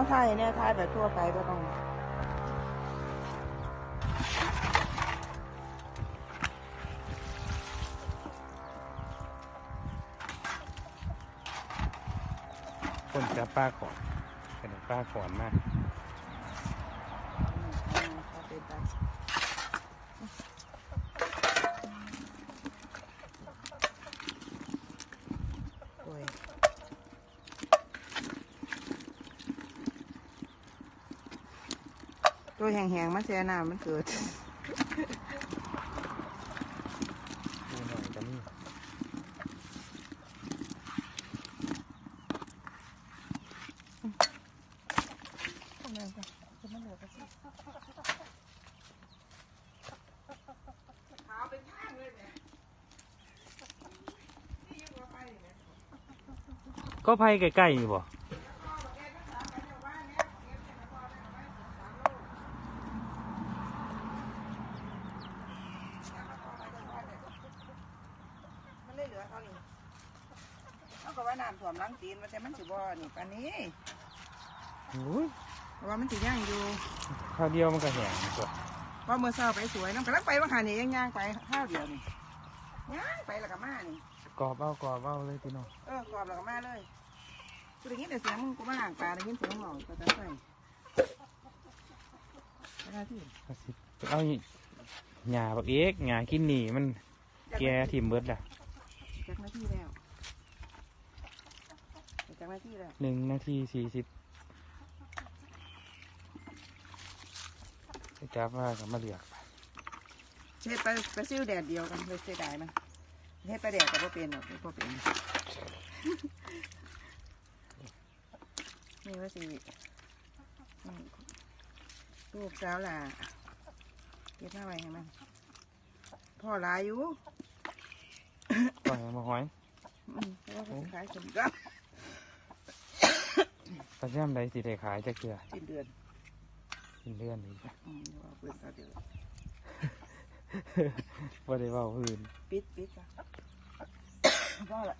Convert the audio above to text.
เอาถ่ายเนี่ยถ่ายแบบทั่วไปก็ต้องคนจะป้าขอนเป็นป้าขอนมาก เอาเป็นไปโอ้ย ตัวแห้งๆมันเสียน้ำมันเกิดก็ไผ่ใกล้ๆนี่บ่ เลยเหลือเท่านี้เขาก็ว่าน้ำท่วมหลังตีนว่าแต่มันสิบ่นี่ปานนี้อุ้ยเพราะว่ามันสิย่างอยู่ข้าวเดียวมันก็แห้งตัวเพราะเมื่อเช้าไปสวยน้ำกำลังไปว่าหานี่ยังย่างไปข้าวเดียวนี่ย่างไปแล้วก็มานี่กรอบเอากรอบเอาเลยพี่น้องเออกรอบแล้วก็มาเลยกูได้ยินแต่เสียงมึงกูมาห่างปลาได้ยินเสียงหมองก็จะใส่ไปได้ที่ก็สิไปเอาหญ้าบักเอกหญ้ากินนี่มันแกทิ่มเบิดละ จากหน้าที่แล้วจากหน้าที่แล้วหนึ่งนาทีสี่สิบไปจับว่าก็มาเลือกไปเช็ดไปไปซิ่วแดดเดียวกันเลยเสียดายมันเฮ็ดไปแดดก็บ่เป็นหรอกบ่เป็นนี่ว่าสิอืมลูกสาวล่ะเก็บมาไว้ให้มันพ่อหลายอยู่ ปล่อยมาหอยอืมเพราะว่าเขาขายสมก็ปลาแซมใดสิได้ขายจะเกลือสิ้นเดือนกินเลื่อนอีกอืมเดี๋ยวเอาเปิดก็เดือนว่าได้เว่าพื้นปิดปิดจ้ะพ่อละ